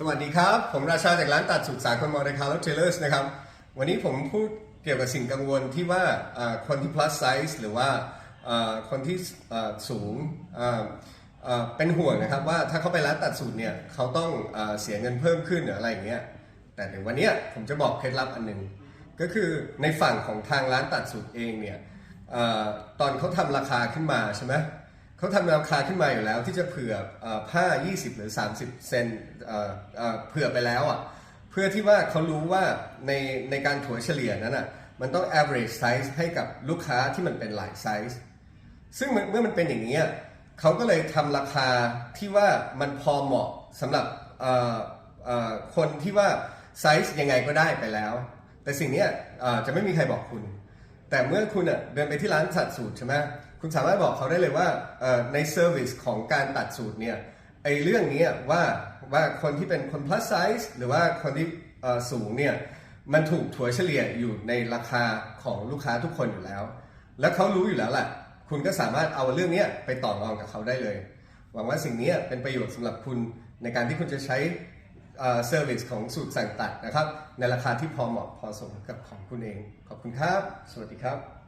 สวัสดีครับ ผมราชาจากร้านตัดสุดสากลมอเร์คาร์ลเทเลอร์สนะครับ วันนี้ผมพูดเกี่ยวกับสิ่งกังวลที่ว่าคนที่ plus size หรือว่าคนที่สูงเป็นห่วงนะครับว่าถ้าเขาไปร้านตัดสูตรเนี่ยเขาต้องเอ่อเสียเงินเพิ่มขึ้นหรืออะไรอย่างเงี้ยแต่เดี๋ยววันนี้ผมจะบอกเคล็ดลับอันหนึ่งก็คือในฝั่งของทางร้านตัดสูตรเองเนี่ยอตอนเขาทำราคาขึ้นมาใช่ไหม เขาทำราคาขึ้นมาอยู่แล้วที่จะเผื่อผ้า 20 หรือ 30 เซนเผื่อไปแล้วอะเพื่อที่ว่าเขารู้ว่าในในการถัวเฉลี่ยนั้นอะมันต้อง average size ให้กับลูกค้าที่มันเป็นหลายไซส์ซึ่งเมื่อมันเป็นอย่างนี้เขาก็เลยทำราคาที่ว่ามันพอเหมาะสำหรับคนที่ว่าไซส์ยังไงก็ได้ไปแล้ว แต่สิ่งนี้จะไม่มีใครบอกคุณ แต่เมื่อคุณอะเดินไปที่ร้านตัดสูตรใช่ไหมคุณสามารถบอกเขาได้เลยว่าในเซอร์วิสของการตัดสูตรเนี่ยไอ้เรื่องนี้ว่าว่าคนที่เป็นคน plus size หรือว่าคนที่สูงเนี่ยมันถูกถัวเฉลี่ยอยู่ในราคาของลูกค้าทุกคนอยู่แล้ว แล้วเขารู้อยู่แล้วแหละคุณก็สามารถเอาเรื่องนี้ไปต่อรองกับเขาได้เลย หวังว่าสิ่งนี้เป็นประโยชน์สำหรับคุณในการที่คุณจะใช้ เซอร์วิสของสูตรสั่งตัดนะครับ ในราคาที่พอเหมาะพอสมกับของคุณเอง ขอบคุณครับ สวัสดีครับ